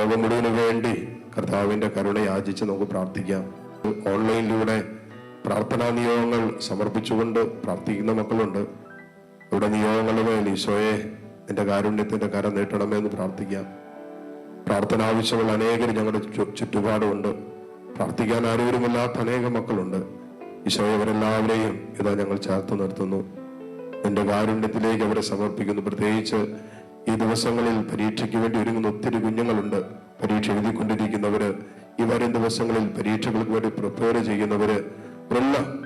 ലോകം മുഴുവൻ വേണ്ടി കർത്താവിന്റെ കരുണ യാചിച്ച് നമുക്ക് പ്രാർത്ഥിക്കാം. ഓൺലൈനിലൂടെ പ്രാർത്ഥനാ നിയോഗങ്ങൾ സമർപ്പിച്ചുകൊണ്ട് പ്രാർത്ഥിക്കുന്ന മക്കളുണ്ട്. ഇവിടെ നിയോഗങ്ങളുടെ മേൽ ഈശോയെ നിന്റെ കാരുണ്യത്തിന്റെ കരം നീട്ടണമേ എന്ന് പ്രാർത്ഥിക്കാം. പ്രാർത്ഥന ആവശ്യമുള്ള അനേകർ ഞങ്ങളുടെ ചുറ്റുപാടുമുണ്ട്. പ്രാർത്ഥിക്കാൻ ആരോരുമില്ലാത്ത അനേകം മക്കളുണ്ട്. ഈശോയെ അവരെല്ലാവരെയും ഇതാ ഞങ്ങൾ ചേർത്ത് നിർത്തുന്നു. എന്റെ കാരുണ്യത്തിലേക്ക് അവരെ സമർപ്പിക്കുന്നു. പ്രത്യേകിച്ച് ഈ ദിവസങ്ങളിൽ പരീക്ഷയ്ക്ക് വേണ്ടി ഒരുങ്ങുന്ന ഒത്തിരി കുഞ്ഞുങ്ങളുണ്ട്. പരീക്ഷ എഴുതിക്കൊണ്ടിരിക്കുന്നവര് ഈ വരും ദിവസങ്ങളിൽ പരീക്ഷകൾക്ക് വേണ്ടി പ്രിപ്പയർ ചെയ്യുന്നവര് എല്ലാം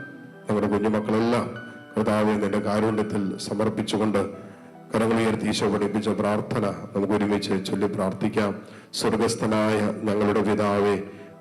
നമ്മുടെ കുഞ്ഞുമക്കളെല്ലാം കർത്താവെ നിന്റെ കാരുണ്യത്തിൽ സമർപ്പിച്ചുകൊണ്ട് കരങ്ങളുയർത്തി ഈശോ പഠിപ്പിച്ച പ്രാർത്ഥന നമുക്ക് ഒരുമിച്ച് ചൊല്ലി പ്രാർത്ഥിക്കാം. സ്വർഗസ്ഥനായ ഞങ്ങളുടെ പിതാവേ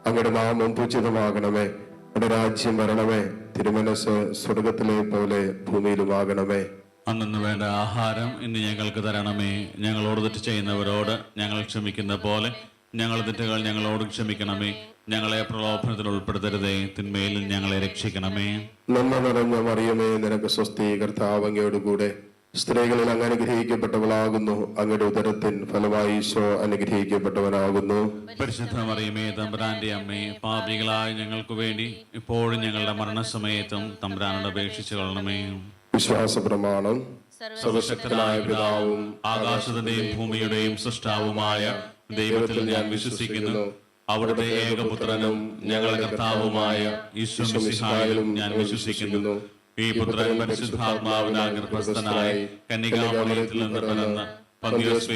അങ്ങയുടെ നാമം പൂജിതമാകണമേ. അങ്ങയുടെ രാജ്യം വരണമേ. തിരുമനസ് സ്വർഗത്തിലെ പോലെ ഭൂമിയിലുമാകണമേ. അന്നു വേണ്ട ആഹാരം ഇന്ന് ഞങ്ങൾക്ക് തരണമേ. ഞങ്ങളോട് തെറ്റ് ചെയ്യുന്നവരോട് ഞങ്ങൾ ക്ഷമിക്കുന്ന പോലെ ഞങ്ങളുടെ തെറ്റുകൾ ഞങ്ങളോട് ക്ഷമിക്കണമേ. ഞങ്ങളെ പ്രലോഭനത്തിൽ ഉൾപ്പെടുത്തരുതേ. തിന്മയിൽ ഞങ്ങളെ രക്ഷിക്കണമേ. നന്മ നിറഞ്ഞ മറിയമേ നിനക്ക് സ്വസ്തി കർത്താവങ്ങയോട് കൂടെ. സ്ത്രീകളിൽ അങ്ങ് അനുഗ്രഹിക്കപ്പെട്ടവളാകുന്നു. അങ്ങയുടെ ഉദരത്തിൻ ഫലമായി ഈശോ അനുഗ്രഹിക്കപ്പെട്ടവനാകുന്നു. പരിശുദ്ധ മറിയമേ തമ്പുരാന്റെ അമ്മേ പാപികളായ ഞങ്ങൾക്ക് വേണ്ടി ഇപ്പോഴും ഞങ്ങളുടെ മരണസമയത്തും തമ്പുരാനോട് അപേക്ഷിച്ചു കൊള്ളണമേ. വിശ്വാസ പ്രമാണം സർവശക്തനായ പിതാവും ആകാശത്തിന്റെയും ഭൂമിയുടെയും സൃഷ്ടാവുമായ ദൈവത്തിൽ ഞാൻ വിശ്വസിക്കുന്നു. അവിടുത്തെ ഏകപുത്രനും ഞങ്ങളുടെ കർത്താവുമായ ഈശോ മിശിഹായിലും ഞാൻ വിശ്വസിക്കുന്നു. ഈ പുത്രൻ പരിശുദ്ധാത്മാവിനാൽ ഗർഭസ്ഥനായി കന്യകാമലയത്തിൽ നിന്ന് പിറന്ന് പന്തിയോസ്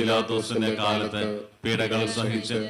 കാലത്ത് പീഡകൾ സഹിച്ച്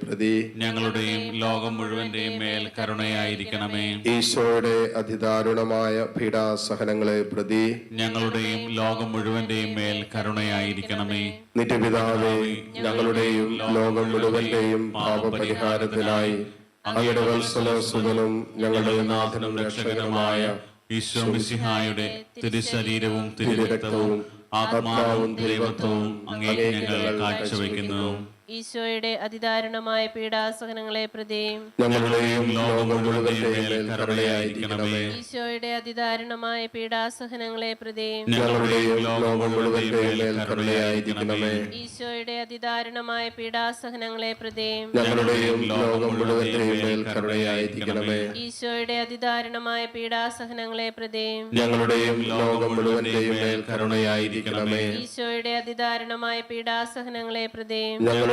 പ്രതി ഞങ്ങളുടെയും ലോകം മുഴുവന്റെയും മേൽ കരുണയായിരിക്കണമേ. ഈശോയുടെ അതിദാരുണമായ പീഡാസഹനങ്ങളെ പ്രതി ഞങ്ങളുടെയും ലോകം മുഴുവന്റെയും മേൽ കരുണയായിരിക്കണമേ. നിത്യപിതാവേ ഞങ്ങളുടെയും ലോകം മുഴുവന്റെയും പാപപരിഹാരത്തിനായി അങ്ങയുടെ വത്സല സുതനും ഞങ്ങളുടെ നാഥനും രക്ഷകനുമായ ഈശോ തിരുശരീരവും തിരുരക്തവും ആത്മാവും ദൈവത്വവും അങ്ങേക്ക് ഞങ്ങൾ കാഴ്ചവെക്കുന്നു. ഈശോയുടെ അതിദാരുണമായ പീഡാസഹനങ്ങളെ പ്രതിയും ഞങ്ങളുടെയും കരുണയായിരിക്കണമേ. ഈശോയുടെ അതിദാരുണമായ പീഡാസഹനങ്ങളെ പ്രതിയും ഞങ്ങളുടെയും കരുണയായിരിക്കണമേ. ഈശോയുടെ അതിദാരുണമായ പീഡാസഹനങ്ങളെ പ്രതിയും ഞങ്ങളുടെയും കരുണയായിരിക്കണമേ. ഈശോയുടെ അതിദാരുണമായ പീഡാസഹനങ്ങളെ പ്രതിയും ഞങ്ങളുടെയും ലോകം മുഴുവന്റെയും കരുണയായിരിക്കണമേ. ഈശോയുടെ അതിദാരുണമായ പീഡാസഹനങ്ങളെ പ്രതിയും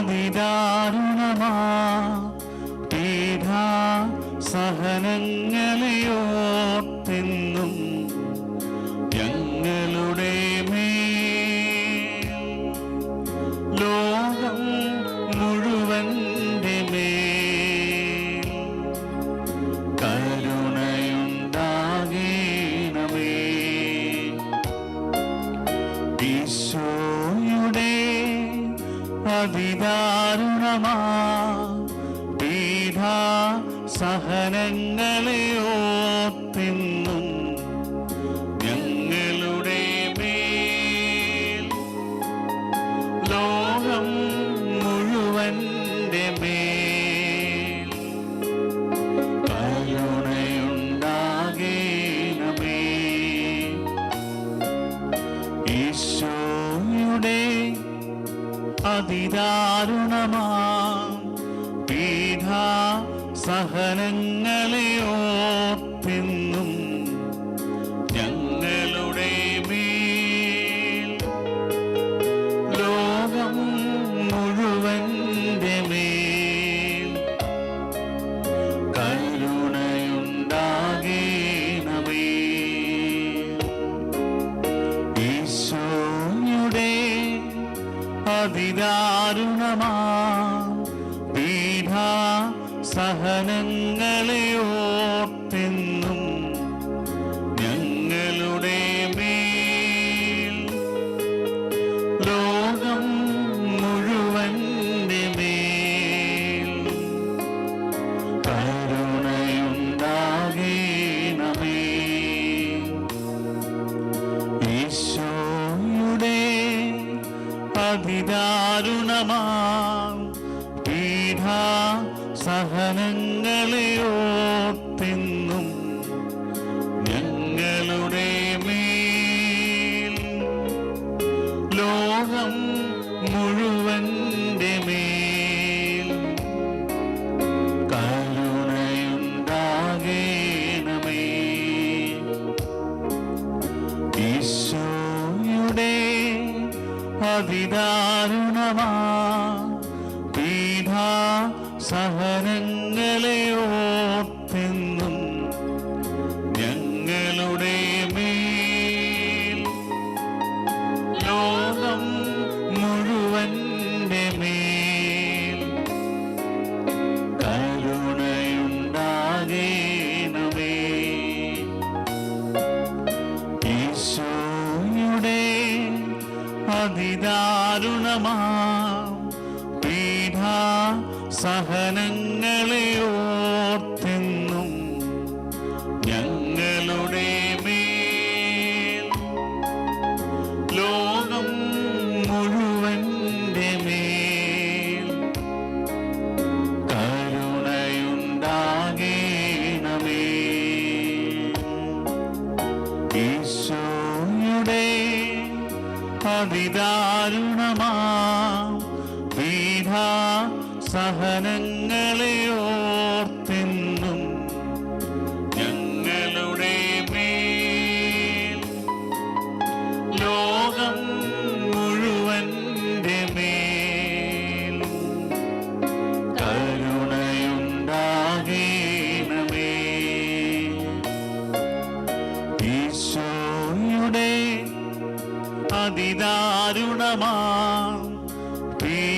അതിദാരുണമാ അതിദാരുണമാ പീഠ സഹനങ്ങളെ അതിദാരുണമാ പീഠ സഹനങ്ങളെ അതിദാരുണമാ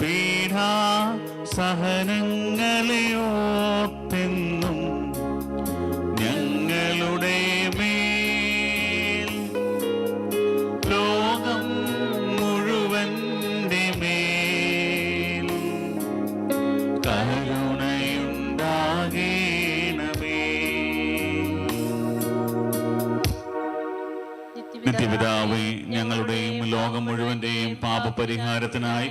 പീഠാ സഹനങ്ങളെ ഓർത്തെന്നും ഞങ്ങളുടെ മേൽ ലോകം മുഴുവന്റെ മേൽ കരുണയുണ്ടാകേണമേ. നിത്യപിതാവേ ഞങ്ങളുടെയും ലോകം മുഴുവന്റെയും പാപപരിഹാരത്തിനായി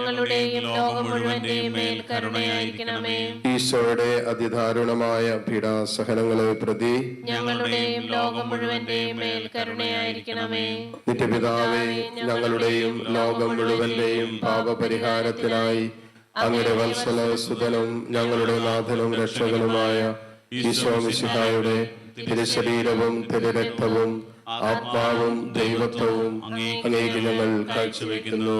ഞങ്ങളുടെയും ലോകം മുഴുവന്റെയും മേൽ കരുണയായിരിക്കണമേ. ഈശോയുടെ അതിദാരുണമായ പീഡാസഹനങ്ങളെ പ്രതി ഞങ്ങളുടെയും ലോകം മുഴുവന്റെയും മേൽ കരുണയായിരിക്കണമേ. നിത്യപിതാവേ ഞങ്ങളുടെയും ലോകം മുഴുവന്റെയും പാപപരിഹാരത്തിനായി അങ്ങയുടെ വത്സല സുതനും ഞങ്ങളുടെ നാഥനും രക്ഷകനുമായ ഈശോ മിശിഹായുടെ തിരുശരീരവും തിരുരക്തവും ആത്മാവും ദൈവത്വവും അങ്ങേക്ക് ഞങ്ങൾ കാഴ്ചവെക്കുന്നു.